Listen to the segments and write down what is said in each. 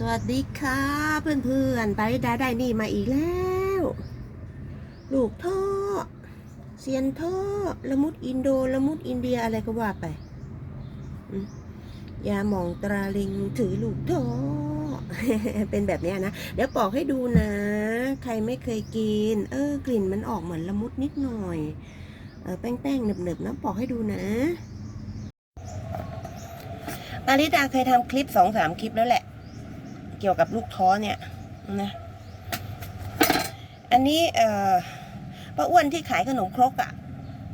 สวัสดีค่ะเพื่อนๆ ไปดาได้นี่มาอีกแล้ว ลูกท่อเซียนท่อละมุดอินโดละมุดอินเดียอะไรก็ว่าไปยาหมองตราลิงถือลูกท่อเป็นแบบนี้นะ เดี๋ยวปอกให้ดูนะ ใครไม่เคยกิน เออกลิ่นมันออกเหมือนละมุดนิดหน่อยเออแป้งๆหนึบๆนะปอกให้ดูนะปาริดาเคยทำคลิปสองสามคลิปแล้วแหละ เกี่ยวกับลูกท้อเนี่ยนะอันนี้เอ่อป้าอ้วนที่ขายขนมครกอะ่ะ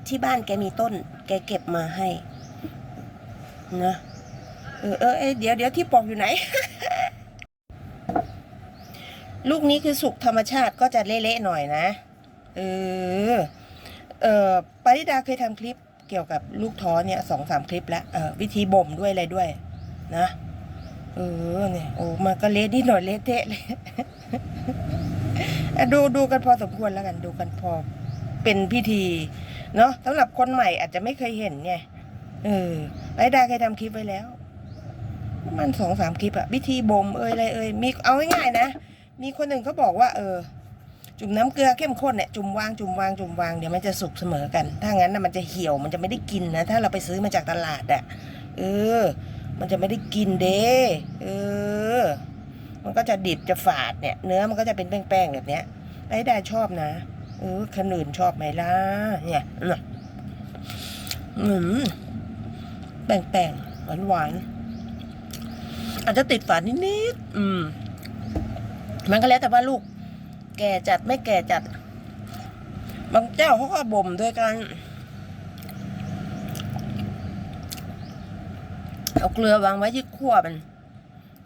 ที่บ้านแกมีต้น แกเก็บมาให้นะเออเออเอยเดี๋ยวเดี๋ยวที่ปอกอยู่ไหน ลูกนี้คือสุกธรรมชาติก็จะเละๆหน่อยนะ เออ เออปาริดาเคยทำคลิปเกี่ยวกับลูกท้อเนี่ยสองสามคลิปแล้วเออวิธีบ่มด้วยอะไรด้วย นะ เออเนี่ยโอ้มันก็เละนิดหน่อยเละเทะเลยดูดูกันพอสมควรแล้วกันดูกันพอเป็นพิธีเนาะสำหรับคนใหม่อาจจะไม่เคยเห็นไงเออไรดาเคยทำคลิปไว้แล้วประมันสองสามคลิปอะวิธีบ่มเอ่ยอะไรเอ่ยมีเอาง่ายๆนะ มีคนหนึ่งเขาบอกว่า เออ จุ่มน้ำเกลือเข้มข้นเนี่ยจุ่มวางจุ่มวางจุ่มวางเดี๋ยวมันจะสุกเสมอกัน ถ้างั้นนะมันจะเหี่ยวมันจะไม่ได้กินนะถ้าเราไปซื้อมาจากตลาดอะเออ มันจะไม่ได้กินเด้เออ มันก็จะดิบจะฝาดเนี่ย เนื้อมันก็จะเป็นแป้งๆแบบเนี้ยไอ้ไดาชอบนะเออคนอื่นชอบไหมล่ะเนี่ยอืมแป้งๆหวานหวานๆอาจจะติดฝาดนิดๆอืม มันก็แล้วแต่ว่าลูก แก่จัดไม่แก่จัด บางเจ้าเขาก็บ่มด้วยกัน เอาเกลือวางไว้ที่ขั้วมัน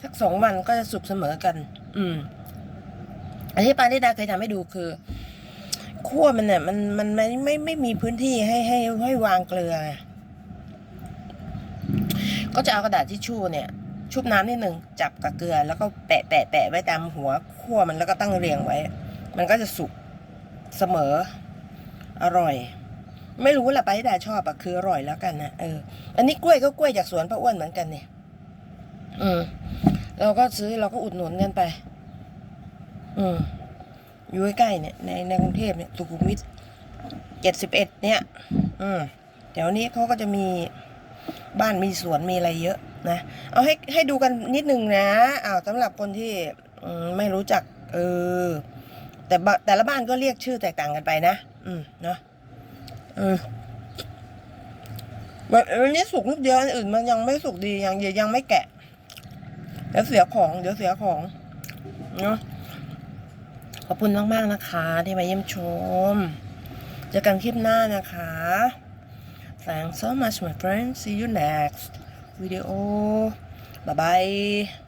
สักสองวันก็จะสุกเสมอกัน อืม อันที่ปานิดาเคยทำให้ดูคือขั้วมันเนี่ยมันมันไม่ไม่ไม่มีพื้นที่ให้ให้ให้วางเกลือไงก็จะเอากระดาษทิชชู่เนี่ย ชุบน้ำนิดหนึ่งจับกับเกลือ แล้วก็แปะแปะแปะไว้ตามหัวขั้วมันแล้วก็ตั้งเรียงไว้ มันก็จะสุกเสมอ อร่อย ไม่รู้แหละไปดาชอบอะคืออร่อยแล้วกันนะเออ อันนี้กล้วยก็กล้วยจากสวนป้าอ้วนเหมือนกันเนี่ย อืม เราก็ซื้อเราก็อุดหนุนกันไป อืม อยู่ใกล้ๆเนี่ย ในในกรุงเทพเนี่ยสุขุมวิทเจ็ดสิบเอ็ดเนี่ย อืมเดี๋ยวนี้เขาก็จะมีบ้านมีสวนมีอะไรเยอะนะ เอาให้ให้ดูกันนิดนึงนะอ้าวสำหรับคนที่มไม่รู้จัก เออ แต่แต่ละบ้านก็เรียกชื่อแตกต่างกันไปนะ อืม เนาะ อืมแบบอันนี้สุกนิดเดียวอันอื่นมันยังไม่สุกดียังยังไม่แกะเดี๋ยวเสียของ เดี๋ยวเสียของเนาะขอบคุณมากๆนะคะ ที่มาเยี่ยมชมเจอกันคลิปหน้านะคะ Thanks so much my friends see you next video bye bye